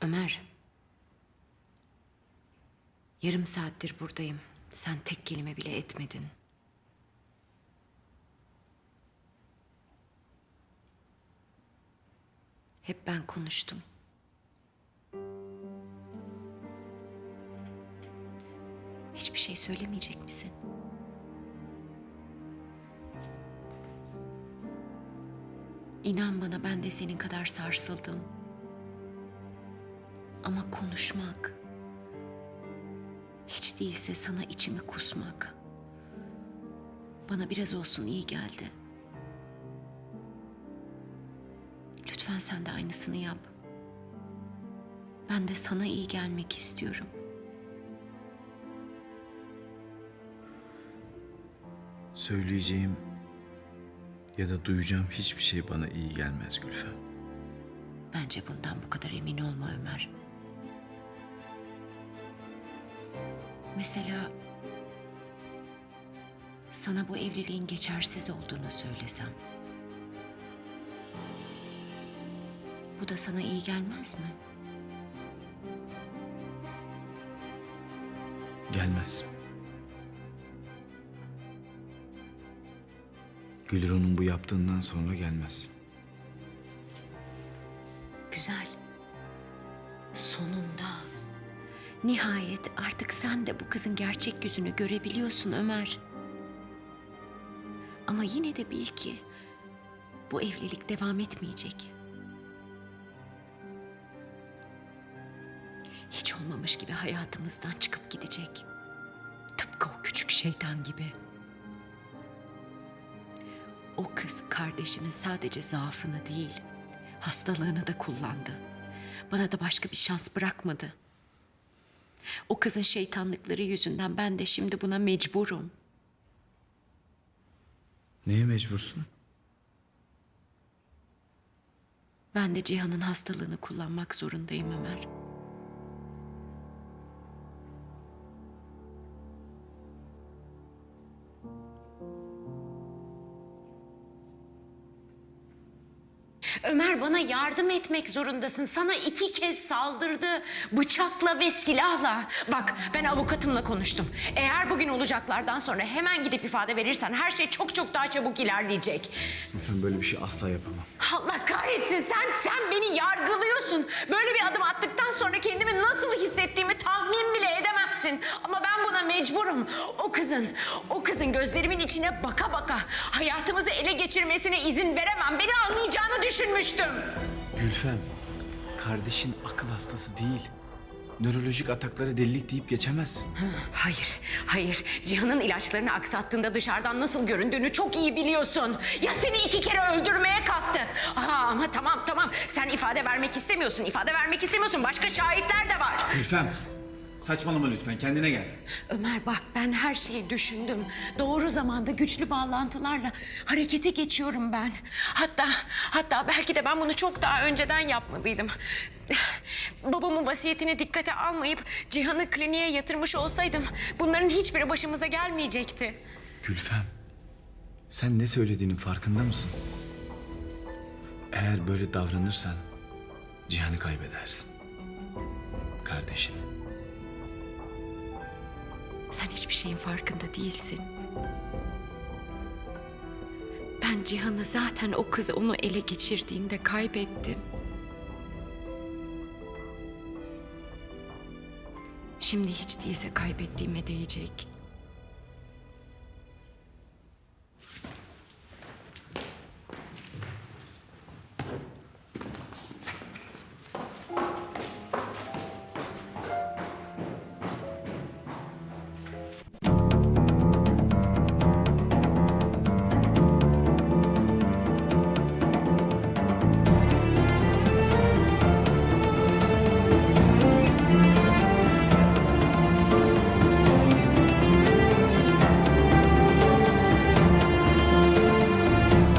Ömer. Yarım saattir buradayım. Sen tek kelime bile etmedin. Hep ben konuştum. Hiçbir şey söylemeyecek misin? İnan bana ben de senin kadar sarsıldım. Ama konuşmak, hiç değilse sana içimi kusmak. Bana biraz olsun iyi geldi. Lütfen sen de aynısını yap. Ben de sana iyi gelmek istiyorum. Söyleyeceğim ya da duyacağım hiçbir şey bana iyi gelmez Gülfem. Bence bundan bu kadar emin olma Ömer. Mesela sana bu evliliğin geçersiz olduğunu söylesem. Bu da sana iyi gelmez mi? Gelmez. Gülru'nun bu yaptığından sonra gelmez. Güzel. Sonunda. Nihayet artık sen de bu kızın gerçek yüzünü görebiliyorsun Ömer. Ama yine de bil ki bu evlilik devam etmeyecek. Hiç olmamış gibi hayatımızdan çıkıp gidecek. Tıpkı o küçük şeytan gibi. O kız kardeşimin sadece zaafını değil, hastalığını da kullandı. Bana da başka bir şans bırakmadı. O kızın şeytanlıkları yüzünden ben de şimdi buna mecburum. Neye mecbursun? Ben de Cihan'ın hastalığını kullanmak zorundayım Ömer. Ömer bana yardım etmek zorundasın. Sana iki kez saldırdı. Bıçakla ve silahla. Bak ben avukatımla konuştum. Eğer bugün olacaklardan sonra hemen gidip ifade verirsen her şey çok çok daha çabuk ilerleyecek. Gülfem böyle bir şey asla yapamam. Allah kahretsin sen sen beni yargılıyorsun. Böyle bir adım attıktan sonra kendimi nasıl hissettiğimi tahmin bile edemezsin. Ama ben buna mecburum. O kızın, o kızın gözlerimin içine baka baka hayatımızı ele geçirmesine izin veremem. Beni anlayacağını düşünmüştüm. Gülfem, kardeşin akıl hastası değil. Nörolojik atakları delilik deyip geçemezsin. Hayır, hayır. Cihan'ın ilaçlarını aksattığında dışarıdan nasıl göründüğünü çok iyi biliyorsun. Ya seni iki kere öldürmeye kalktı. Aa, ama tamam tamam. Sen ifade vermek istemiyorsun. ifade vermek istemiyorsun. Başka şahitler de var. Gülfem, saçmalama lütfen kendine gel. Ömer bak ben her şeyi düşündüm. Doğru zamanda güçlü bağlantılarla harekete geçiyorum ben. Hatta hatta belki de ben bunu çok daha önceden yapmalıydım. Babamın vasiyetini dikkate almayıp Cihan'ı kliniğe yatırmış olsaydım bunların hiçbiri başımıza gelmeyecekti. Gülfem, sen ne söylediğinin farkında mısın? Eğer böyle davranırsan Cihan'ı kaybedersin. Kardeşini. Sen hiçbir şeyin farkında değilsin. Ben Cihan'ı zaten o kız onu ele geçirdiğinde kaybettim. Şimdi hiç değilse kaybettiğime değecek.